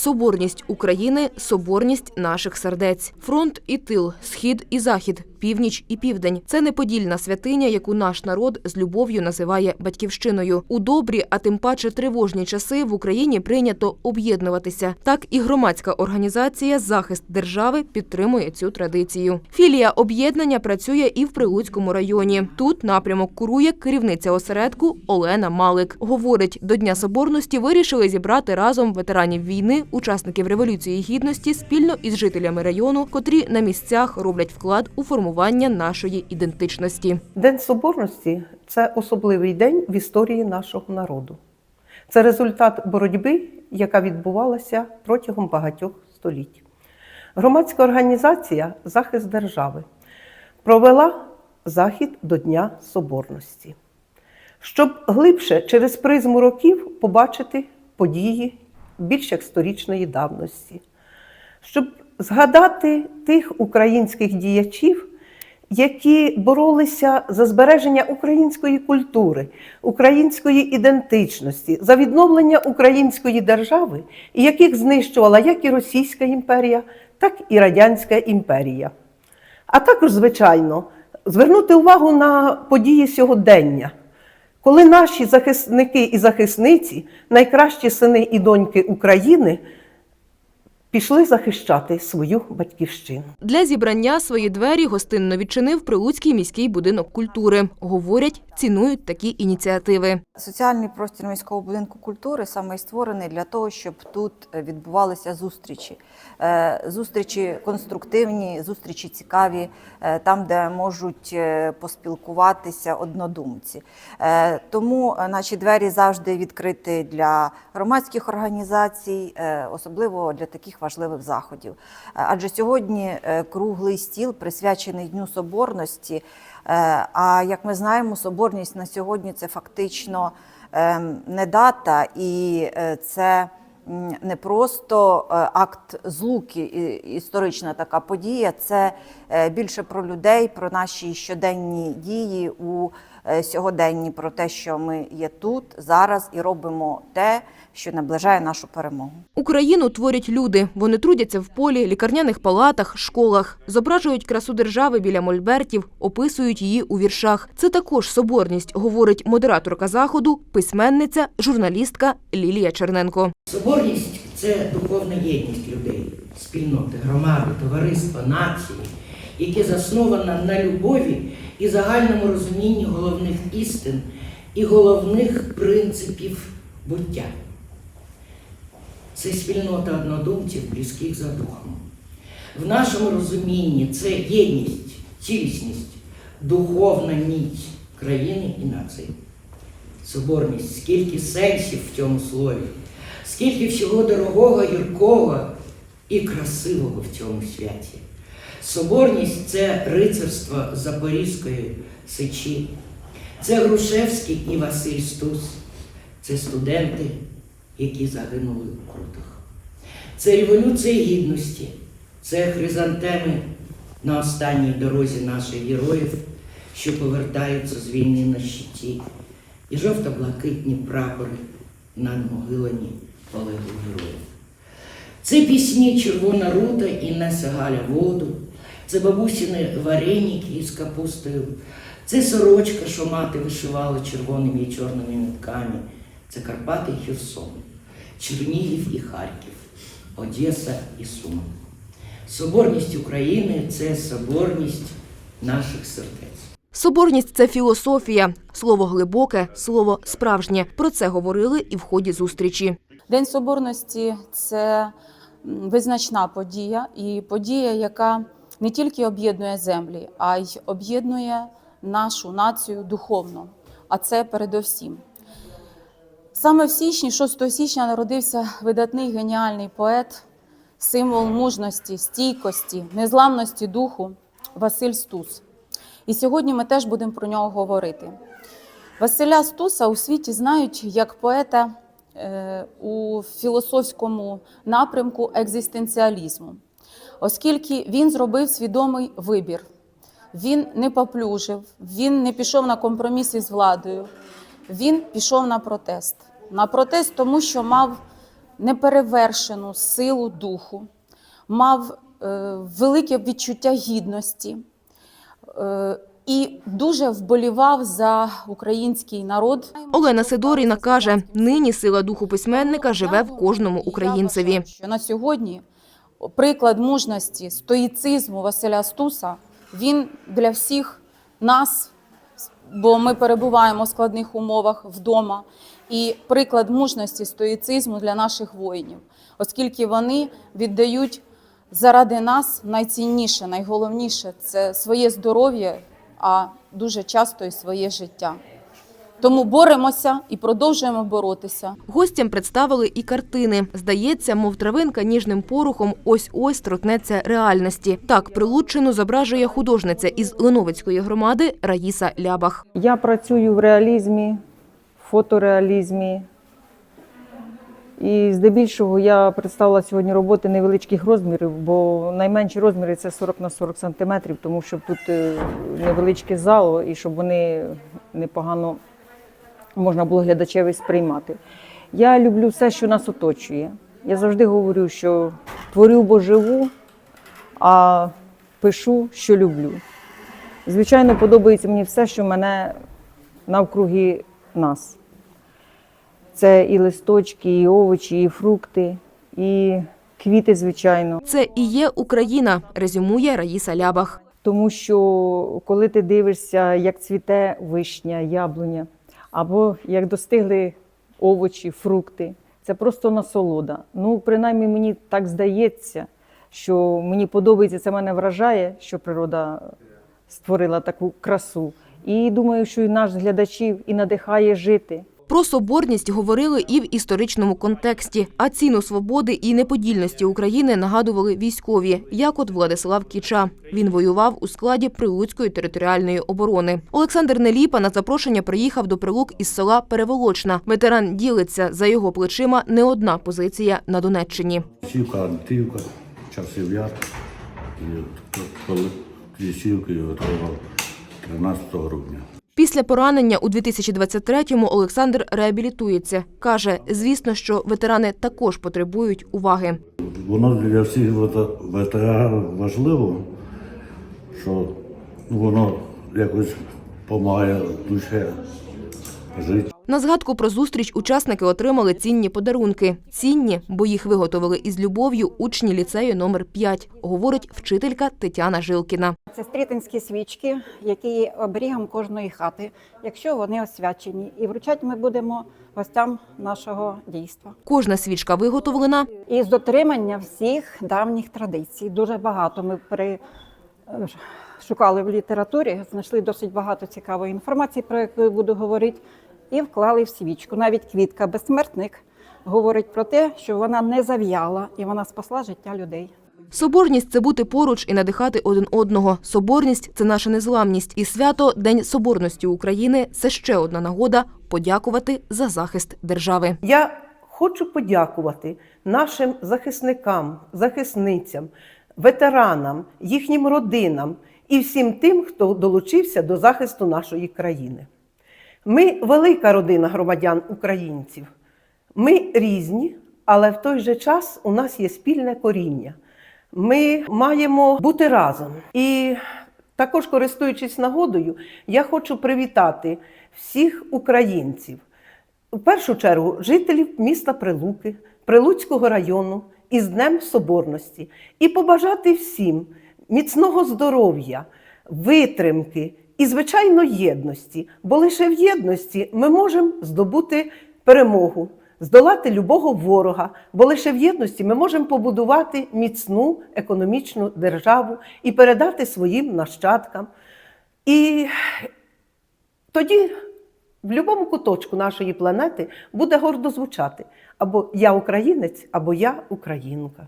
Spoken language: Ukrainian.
Соборність України соборність наших сердець. Фронт і тил, схід і захід, північ і південь це неподільна святиня, яку наш народ з любов'ю називає батьківщиною. У добрі, а тим паче тривожні часи в Україні прийнято об'єднуватися. Так і громадська організація Захист держави підтримує цю традицію. Філія об'єднання працює і в Прилуцькому районі. Тут напрямок курує керівниця осередку Олена Малик. Говорить, до Дня Соборності вирішили зібрати разом ветеранів війни, учасників революції гідності спільно із жителями району, котрі на місцях роблять вклад у формування нашої ідентичності. День Соборності це особливий день в історії нашого народу. Це результат боротьби, яка відбувалася протягом багатьох століть. Громадська організація Захист держави провела захід до Дня Соборності, щоб глибше через призму років побачити події більш як сторічної давності, щоб згадати тих українських діячів, які боролися за збереження української культури, української ідентичності, за відновлення української держави, і яких знищувала як і Російська імперія, так і Радянська імперія. А також, звичайно, звернути увагу на події сьогодення, коли наші захисники і захисниці, найкращі сини і доньки України, пішли захищати свою батьківщину. Для зібрання свої двері гостинно відчинив Прилуцький міський будинок культури. Говорять, цінують такі ініціативи. Соціальний простір міського будинку культури саме створений для того, щоб тут е, відбувалися зустрічі. Е, Зустрічі конструктивні, зустрічі цікаві, е, там, де можуть поспілкуватися однодумці. Тому наші двері завжди відкриті для громадських організацій, особливо для таких важливих заходів. Е, Адже сьогодні е, круглий стіл присвячений Дню Соборності. Е, А як ми знаємо, соборність на сьогодні це фактично ем, не дата, і це не просто е, акт злуки, історична така подія. Це е, більше про людей, про наші щоденні дії у е, сьогоденні, про те, що ми є тут зараз і робимо те, що наближає нашу перемогу. Україну творять люди. Вони трудяться в полі, лікарняних палатах, школах, зображують красу держави біля мольбертів, описують її у віршах. Це також соборність, говорить модераторка заходу, письменниця, журналістка Лілія Черненко. Соборність це духовна єдність людей, спільноти, громади, товариства, нації, яке заснована на любові і загальному розумінні головних істин і головних принципів буття. Це спільнота однодумців, близьких за духом. В нашому розумінні це єдність, цілісність, духовна міць країни і нації. Соборність, скільки сенсів в цьому слові, скільки всього дорогого, гіркого і красивого в цьому святі. Соборність це рицарство Запорізької сечі, це Грушевський і Василь Стус, це студенти, які загинули у крутах. Це революція гідності, це хризантеми на останній дорозі наших героїв, що повертаються з війни на щиті, і жовто-блакитні прапори над могилами полеглих героїв. Це пісні Червона рута і несе Галя воду, це бабусіни вареники із капустою, це сорочка, що мати вишивала червоними і чорними нитками, це Карпати і Херсон, Чернігів і Харків, Одеса і Суми. Соборність України це соборність наших сердець. Соборність це філософія, слово глибоке, слово справжнє. Про це говорили і в ході зустрічі. День Соборності це визначна подія, і подія, яка не тільки об'єднує землі, а й об'єднує нашу націю духовно. А це передовсім. Саме в січні, 6 січня, народився видатний геніальний поет, символ мужності, стійкості, незламності духу Василь Стус. І сьогодні ми теж будемо про нього говорити. Василя Стуса у світі знають як поета у філософському напрямку екзистенціалізму, оскільки він зробив свідомий вибір. Він не поплюжив, він не пішов на компроміси з владою, він пішов на протест. На протест, тому що мав неперевершену силу духу, мав е, велике відчуття гідності е, і дуже вболівав за український народ. Олена Сидоріна каже, нині сила духу письменника живе в кожному українцеві. що на сьогодні приклад мужності, стоїцизму Василя Стуса він для всіх нас, бо ми перебуваємо в складних умовах вдома. І приклад мужності, стоїцизму для наших воїнів, оскільки вони віддають заради нас найцінніше, найголовніше це своє здоров'я, а дуже часто і своє життя. Тому боремося і продовжуємо боротися. Гостям представили і картини. Здається, мов травинка ніжним порухом ось-ось торкнеться реальності. Так Прилуччину зображує художниця із Леновицької громади Раїса Лябах. Я працюю в реалізмі, фотореалізмі. І здебільшого я представила сьогодні роботи невеличких розмірів, бо найменші розміри це 40 на 40 сантиметрів, тому що тут е, невеличке зало і щоб вони непогано можна було глядачеві сприймати. Я люблю все, що нас оточує. Я завжди говорю, що творю, бо живу, а пишу, що люблю. Звичайно, подобається мені все, що мене навкруги нас. Це і листочки, і овочі, і фрукти, і квіти, звичайно. Це і є Україна, резюмує Раїса Лябах. Тому що коли ти дивишся, як цвіте вишня, яблуня, або як достигли овочі, фрукти, це просто насолода. Ну, принаймні, мені так здається, що мені подобається, це мене вражає, що природа створила таку красу. І думаю, що і наш глядачів і надихає жити. Про соборність говорили і в історичному контексті, а ціну свободи і неподільності України нагадували військові, як от Владислав Кіча. Він воював у складі Прилуцької територіальної оборони. Олександр Неліпа на запрошення приїхав до Прилук із села Переволочна. Ветеран ділиться за його плечима не одна позиція на Донеччині. Сівка Антивка, часів яр. Коли Кліщівки отримав 13 грудня. Після поранення у 2023-му Олександр реабілітується. Каже, звісно, що ветерани також потребують уваги. Воно для всіх ветеранів важливо, що ну, воно якось допомагає душі жити. На згадку про зустріч учасники отримали цінні подарунки. Цінні, бо їх виготовили із любов'ю учні ліцею номер 5, говорить вчителька Тетяна Жилкіна. Це стрітинські свічки, які є оберігом кожної хати, якщо вони освячені. І вручати ми будемо гостям нашого дійства. Кожна свічка виготовлена І з дотримання всіх давніх традицій. Дуже багато ми при... е, шукали в літературі, знайшли досить багато цікавої інформації, про яку я буду говорити, і вклали в свічку. Навіть квітка безсмертник говорить про те, що вона не зав'яла і вона спасла життя людей. Соборність це бути поруч і надихати один одного. Соборність це наша незламність. І свято День Соборності України це ще одна нагода подякувати за захист держави. Я хочу подякувати нашим захисникам, захисницям, ветеранам, їхнім родинам і всім тим, хто долучився до захисту нашої країни. Ми велика родина громадян українців. Ми різні, але в той же час у нас є спільне коріння. Ми маємо бути разом. І також, користуючись нагодою, я хочу привітати всіх українців. В першу чергу жителів міста Прилуки, Прилуцького району із Днем Соборності і побажати всім міцного здоров'я, витримки і, звичайно, єдності. Бо лише в єдності ми можемо здобути перемогу, здолати любого ворога, бо лише в єдності ми можемо побудувати міцну економічну державу і передати своїм нащадкам. І тоді в будь-якому куточку нашої планети буде гордо звучати або я українець, або я українка.